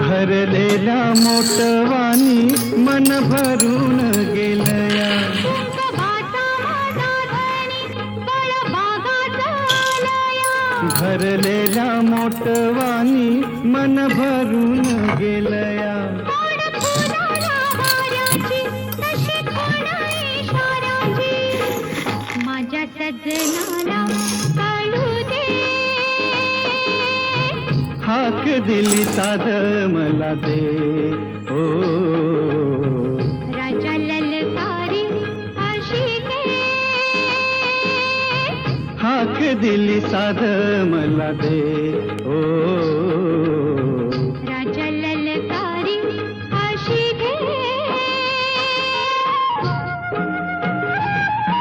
भरलेला मोटवानी मन भरून गेलया. भरलेला मोटवानी मन भरून गेलया. माझ्या सजनाला हाक दिली साध मला दे. ओ. राजा ललकारी आशिके हाक दिली साध मला दे. ओ.